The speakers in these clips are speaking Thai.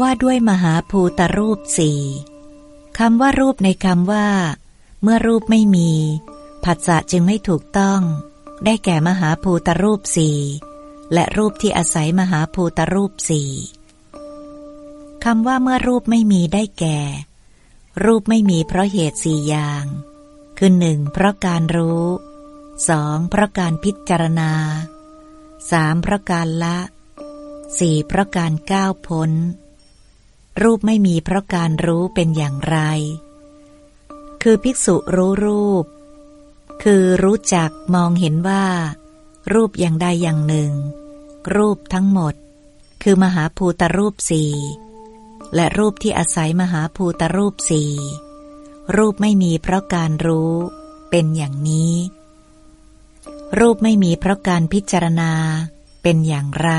ว่าด้วยมหาภูตรูปสี่คำว่ารูปในคำว่า เมื่อรูปไม่มีผัสสะจึงไม่ถูกต้อง ได้แก่มหาภูตรูปสี่และรูปที่อาศัยมหาภูตรูปสี่คำว่าเมื่อรูปไม่มีได้แก่ รูปไม่มีเพราะเหตุสี่อย่าง คือหนึ่งเพราะการรู้สองเพราะการพิจารณาสามเพราะการละสี่เพราะการก้าวพ้น รูปไม่มีเพราะการรู้เป็นอย่างไร คือภิกษุรู้รูป คือรู้จักมองเห็นว่า รูปอย่างใดอย่างหนึ่ง รูปทั้งหมด คือมหาภูตรูปสี่และรูปที่อาศัยมหาภูตรูปสี่รูปไม่มีเพราะการรู้เป็นอย่างนี้ รูปไม่มีเพราะการพิจารณาเป็นอย่างไร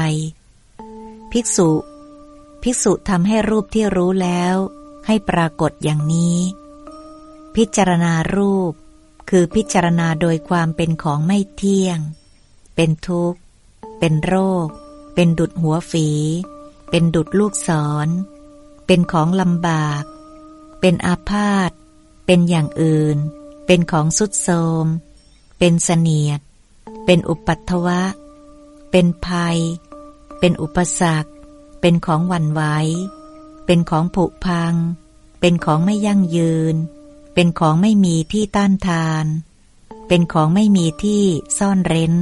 ภิกษุ ภิกษุทำให้รูปที่รู้แล้ว ให้ปรากฏอย่างนี้ พิจารณารูป คือพิจารณาโดยความเป็นของไม่เที่ยง เป็นทุกข์ เป็นโรค เป็นดุดหัวฝี เป็นดุดลูกศร เป็นของลำบาก เป็นอาพาธ เป็นอย่างอื่น เป็นของสุดโทมเป็นเสนียด เป็นอุปัตถวะ เป็นภัย เป็นอุปสรรค เป็นของวันไหว เป็นของผุพัง เป็นของไม่ยั่งยืน เป็นของไม่มีที่ต้านทาน เป็นของไม่มีที่ซ่อนเร้น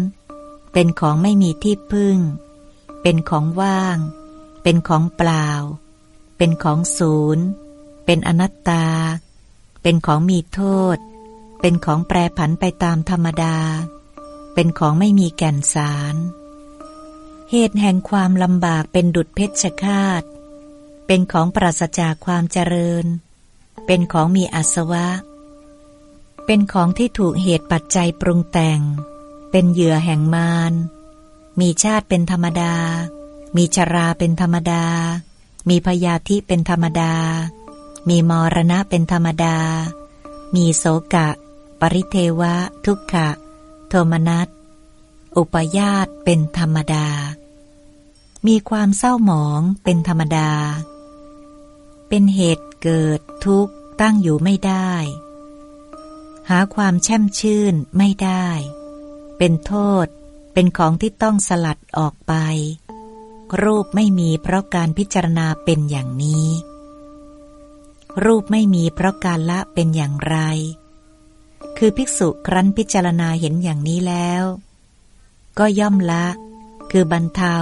เป็นของไม่มีที่พึ่ง เป็นของว่าง เป็นของเปล่า เป็นของศูนย์ เป็นอนัตตา เป็นของมีโทษ เป็นของแปรผันไปตามธรรมดา เป็นของไม่มีแก่นสาร เหตุแห่งความลำบากเป็นดุดเพชฌฆาต เป็นของปราศจากความเจริญ เป็นของมีอาสวะ เป็นของที่ถูกเหตุปัจจัยปรุงแต่ง เป็นเหยื่อแห่งมาร มีชาติเป็นธรรมดา มีชราเป็นธรรมดา มีพยาธิเป็นธรรมดา มีมรณะเป็นธรรมดา มีโสกะ ปริเทวะ ทุกขะ โทมนัสอุปยาตเป็นธรรมดา มีความเศร้าหมองเป็นธรรมดา เป็นเหตุเกิดทุกข์ตั้งอยู่ไม่ได้ หาความแช่มชื่นไม่ได้ เป็นโทษเป็นของที่ต้องสลัดออกไป รูปไม่มีเพราะการพิจารณาเป็นอย่างนี้ รูปไม่มีเพราะการละเป็นอย่างไร คือภิกษุครั้นพิจารณาเห็นอย่างนี้แล้ว ก็ย่อมละ คือบรรเทา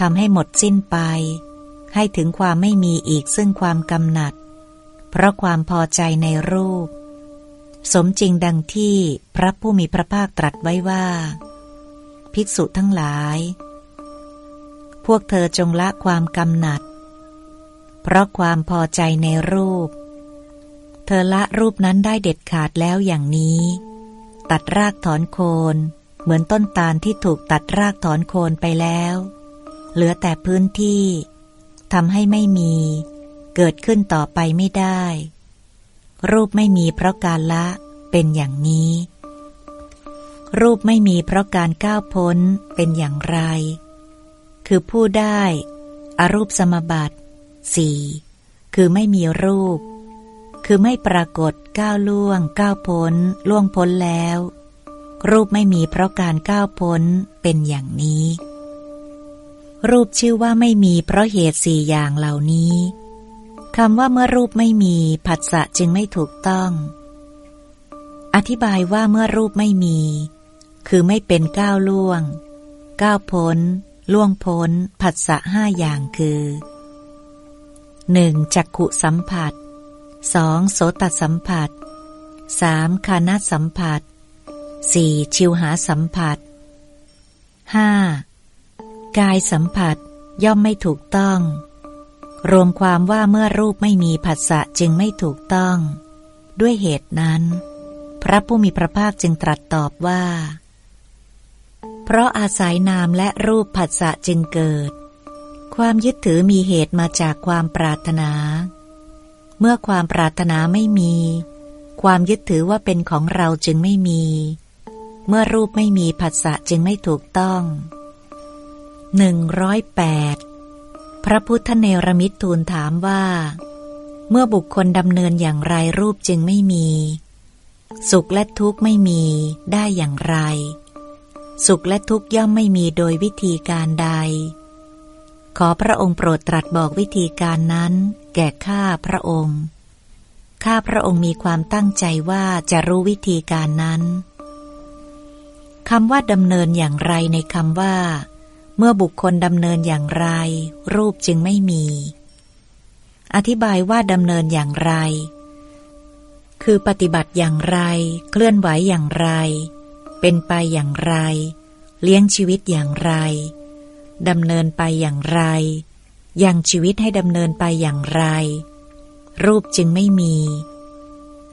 ทำให้หมดสิ้นไป ให้ถึงความไม่มีอีกซึ่งความกำหนัด เพราะความพอใจในรูป สมจริงดังที่พระผู้มีพระภาคตรัสไว้ว่า ภิกษุทั้งหลาย พวกเธอจงละความกำหนัด เพราะความพอใจในรูป เธอละรูปนั้นได้เด็ดขาดแล้วอย่างนี้ ตัดรากถอนโคนเหมือนต้นตาลที่ถูกตัดรากถอนโคนไปแล้ว เหลือแต่พื้นที่ทำให้ไม่มี เกิดขึ้นต่อไปไม่ได้ รูปไม่มีเพราะการละเป็นอย่างนี้ รูปไม่มีเพราะการก้าวพ้นเป็นอย่างไร คือผู้ได้อารูปสมบัติสี่คือไม่มีรูป คือไม่ปรากฏก้าวล่วง ก้าวพ้น ล่วงพ้นแล้ว รูปไม่มีเพราะการก้าวพ้นเป็นอย่างนี้ รูปชื่อว่าไม่มีเพราะเหตุสี่อย่างเหล่านี้คำว่าเมื่อรูปไม่มีผัสสะจึงไม่ถูกต้อง อธิบายว่าเมื่อรูปไม่มี คือไม่เป็นก้าวล่วง ก้าวพ้น ล่วงพ้น ผัสสะห้าอย่างคือ 1. จักขุสัมผัส 2. โสตสัมผัส 3. คานาสัมผัส 4. ชิวหาสัมผัส 5. กายสัมผัสย่อมไม่ถูกต้อง รวมความว่าเมื่อรูปไม่มีผัสสะจึงไม่ถูกต้อง ด้วยเหตุนั้น พระผู้มีพระภาคจึงตรัสตอบว่า เพราะอาศัยนามและรูปผัสสะจึงเกิด ความยึดถือมีเหตุมาจากความปรารถนา เมื่อความปรารถนาไม่มี ความยึดถือว่าเป็นของเราจึงไม่มี เมื่อรูปไม่มีผัสสะจึงไม่ถูกต้อง หนึ่งร้อยแปดพพระพุทธเนรมิตทูลถามว่า เมื่อบุคคลดำเนินอย่างไรรูปจึงไม่มี สุขและทุกข์ไม่มีได้อย่างไร สุขและทุกข์ย่อมไม่มีโดยวิธีการใด ขอพระองค์โปรดตรัสบอกวิธีการนั้น แก่ข้าพระองค์ ข้าพระองค์มีความตั้งใจว่าจะรู้วิธีการนั้นคำว่าดำเนินอย่างไรในคำว่า เมื่อบุคคลดำเนินอย่างไร รูปจึงไม่มี อธิบายว่าดำเนินอย่างไร คือปฏิบัติอย่างไร เคลื่อนไหวอย่างไร เป็นไปอย่างไร เลี้ยงชีวิตอย่างไรดำเนินไปอย่างไร ยังชีวิตให้ดำเนินไปอย่างไร รูปจึงไม่มี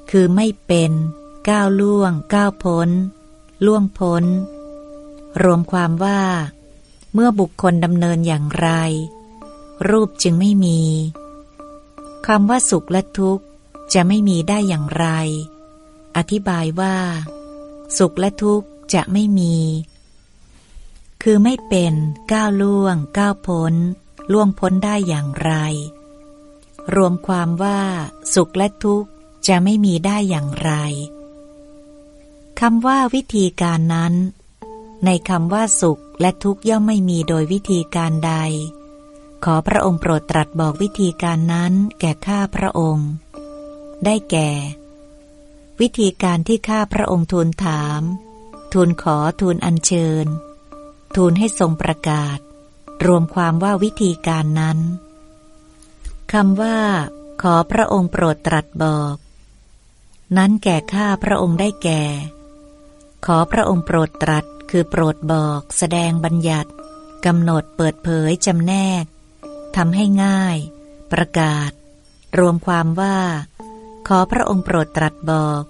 คือไม่เป็น ก้าวล่วง ก้าวพ้น ล่วงพ้น รวมความว่า เมื่อบุคคลดำเนินอย่างไร รูปจึงไม่มีคำว่าสุขและทุกข์จะไม่มีได้อย่างไร อธิบายว่า สุขและทุกข์จะไม่มี คือไม่เป็นก้าวล่วง ก้าวพ้น ล่วงพ้นได้อย่างไร รวมความว่า สุขและทุกข์จะไม่มีได้อย่างไรคำว่าวิธีการนั้น ในคำว่าสุข และทุกข์ย่อมไม่มีโดยวิธีการใด ขอพระองค์โปรดตรัสบอกวิธีการนั้นแก่ข้าพระองค์ ได้แก่ วิธีการที่ข้าพระองค์ทูลถาม ทูลขอทูลอัญเชิญ ทูลให้ทรงประกาศ รวมความว่าวิธีการนั้นคำว่า ขอพระองค์โปรดตรัสบอก นั้นแก่ข้าพระองค์ได้แก่ ขอพระองค์โปรดตรัส คือโปรดบอกแสดงบัญญัติกำหนดเปิดเผยจำแนกทำให้ง่าย ประกาศ รวมความว่า ขอพระองค์โปรดตรัสบอก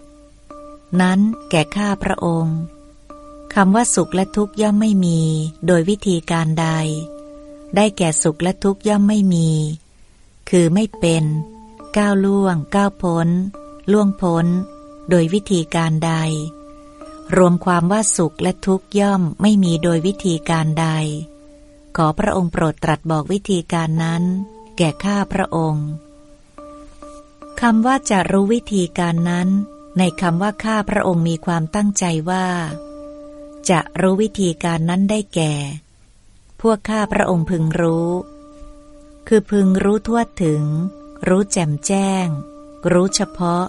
นั้นแก่ข้าพระองค์คำว่าสุขและทุกข์ย่อมไม่มี โดยวิธีการใด ได้แก่สุขและทุกข์ย่อมไม่มี คือไม่เป็น ก้าวล่วง ก้าวพ้น ล่วงพ้น โดยวิธีการใด รวมความว่าสุขและทุกข์ย่อมไม่มีโดยวิธีการใด ขอพระองค์โปรดตรัสบอกวิธีการนั้น แก่ข้าพระองค์คำว่าจะรู้วิธีการนั้น ในคำว่าข้าพระองค์มีความตั้งใจว่า จะรู้วิธีการนั้นได้แก่ พวกข้าพระองค์พึงรู้ คือพึงรู้ทั่วถึง รู้แจ่มแจ้ง รู้เฉพาะ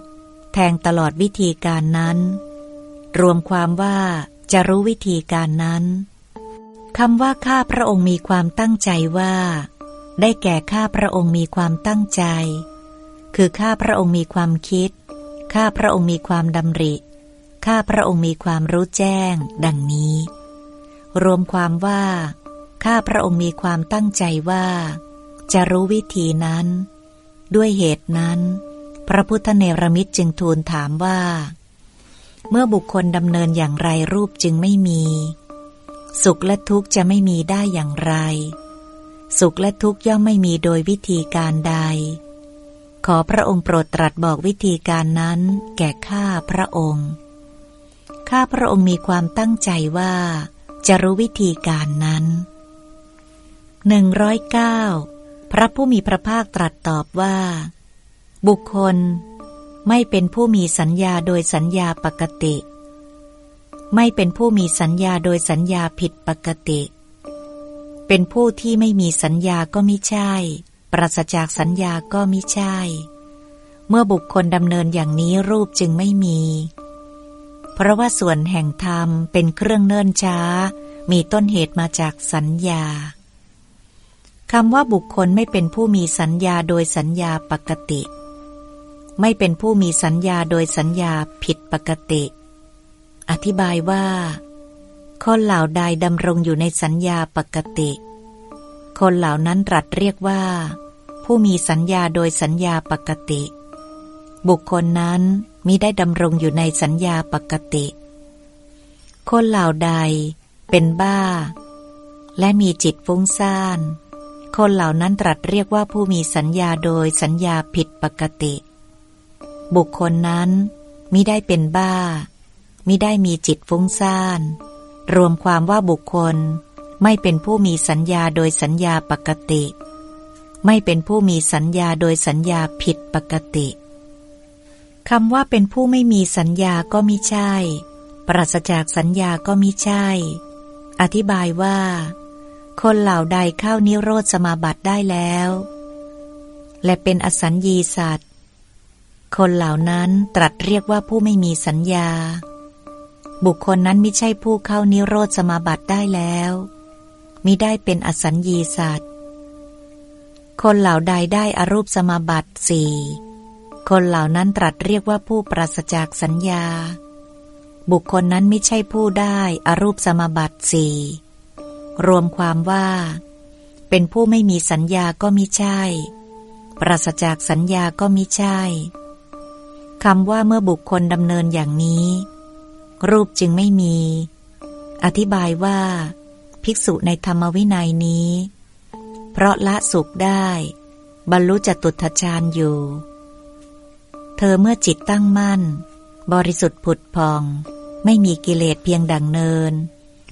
แทงตลอดวิธีการนั้น รวมความว่าจะรู้วิธีการนั้นคำว่าข้าพระองค์มีความตั้งใจว่า ได้แก่ข้าพระองค์มีความตั้งใจ คือข้าพระองค์มีความคิด ข้าพระองค์มีความดำริ ข้าพระองค์มีความรู้แจ้ง ดังนี้ รวมความว่า ข้าพระองค์มีความตั้งใจว่า จะรู้วิธีนั้น ด้วยเหตุนั้น พระพุทธเนรมิตจึงทูลถามว่า เมื่อบุคคลดำเนินอย่างไรรูปจึงไม่มี สุขและทุกข์จะไม่มีได้อย่างไร สุขและทุกข์ย่อมไม่มีโดยวิธีการใด ขอพระองค์โปรดตรัสบอกวิธีการนั้น แก่ข้าพระองค์ ข้าพระองค์มีความตั้งใจว่า จะรู้วิธีการนั้นหนึ่งร้อยเก้าพระผู้มีพระภาคตรัสตอบว่า บุคคล ไม่เป็นผู้มีสัญญาโดยสัญญาปกติ ไม่เป็นผู้มีสัญญาโดยสัญญาผิดปกติ เป็นผู้ที่ไม่มีสัญญาก็ไม่ใช่ ปราศจากสัญญาก็ไม่ใช่ เมื่อบุคคลดำเนินอย่างนี้รูปจึงไม่มี เพราะว่าส่วนแห่งธรรมเป็นเครื่องเนิ่นช้า มีต้นเหตุมาจากสัญญาคำว่าบุคคลไม่เป็นผู้มีสัญญาโดยสัญญาปกติ ไม่เป็นผู้มีสัญญาโดยสัญญาผิดปกติ อธิบายว่า คนเหล่าใดดำรงอยู่ในสัญญาปกติ คนเหล่านั้นตรัสเรียกว่า ผู้มีสัญญาโดยสัญญาปกติ บุคคลนั้นมิได้ดำรงอยู่ในสัญญาปกติ คนเหล่าใดเป็นบ้า และมีจิตฟุ้งซ่าน คนเหล่านั้นตรัสเรียกว่าผู้มีสัญญาโดยสัญญาผิดปกติ บุคคลนั้นมิได้เป็นบ้า มิได้มีจิตฟุ้งซ่าน รวมความว่าบุคคลไม่เป็นผู้มีสัญญาโดยสัญญาปกติ ไม่เป็นผู้มีสัญญาโดยสัญญาผิดปกติคำว่าเป็นผู้ไม่มีสัญญาก็มิใช่ ปราศจากสัญญาก็มิใช่ อธิบายว่า คนเหล่าใดเข้านิโรธสมาบัติได้แล้ว และเป็นอสัญญีสัตว์ คนเหล่านั้นตรัสเรียกว่าผู้ไม่มีสัญญา บุคคลนั้นไม่ใช่ผู้เข้านิโรธสมาบัติได้แล้วมิได้เป็นอสัญญีสัตว์ คนเหล่าใดได้อรูปสมาบัติสี่คนเหล่านั้นตรัสเรียกว่าผู้ปราศจากสัญญา บุคคลนั้นไม่ใช่ผู้ได้อรูปสมาบัติสี่รวมความว่า เป็นผู้ไม่มีสัญญาก็มิใช่ ปราศจากสัญญาก็มิใช่ คำว่าเมื่อบุคคลดำเนินอย่างนี้ รูปจึงไม่มี อธิบายว่า ภิกษุในธรรมวินัยนี้ เพราะละสุขได้ บรรลุจตุตฌานอยู่ เธอเมื่อจิตตั้งมั่น บริสุทธิ์ผุดพอง ไม่มีกิเลสเพียงดังเนิน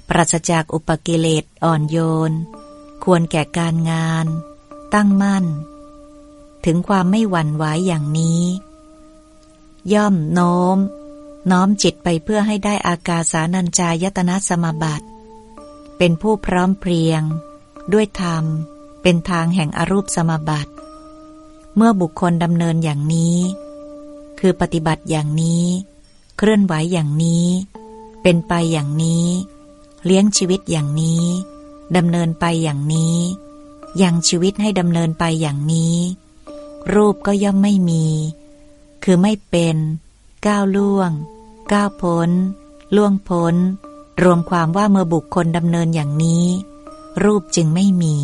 ปราศจากอุปกิเลสอ่อนโยน ควรแก่การงาน ตั้งมั่น ถึงความไม่หวั่นไหวอย่างนี้ ย่อมโน้ม น้อมจิตไปเพื่อให้ได้อากาสานัญจายตนะสมบัติ เป็นผู้พร้อมเพรียง ด้วยธรรม เป็นทางแห่งอรูปสมบัติ เมื่อบุคคลดำเนินอย่างนี้ คือปฏิบัติอย่างนี้ เคลื่อนไหวอย่างนี้ เป็นไปอย่างนี้ เลี้ยงชีวิตอย่างนี้ดำเนินไปอย่างนี้ยังชีวิตให้ดำเนินไปอย่างนี้ รูปก็ย่อมไม่มี คือไม่เป็น ก้าวล่วง ก้าวพ้น ล่วงพ้น รวมความว่าเมื่อบุคคลดำเนินอย่างนี้ รูปจึงไม่มี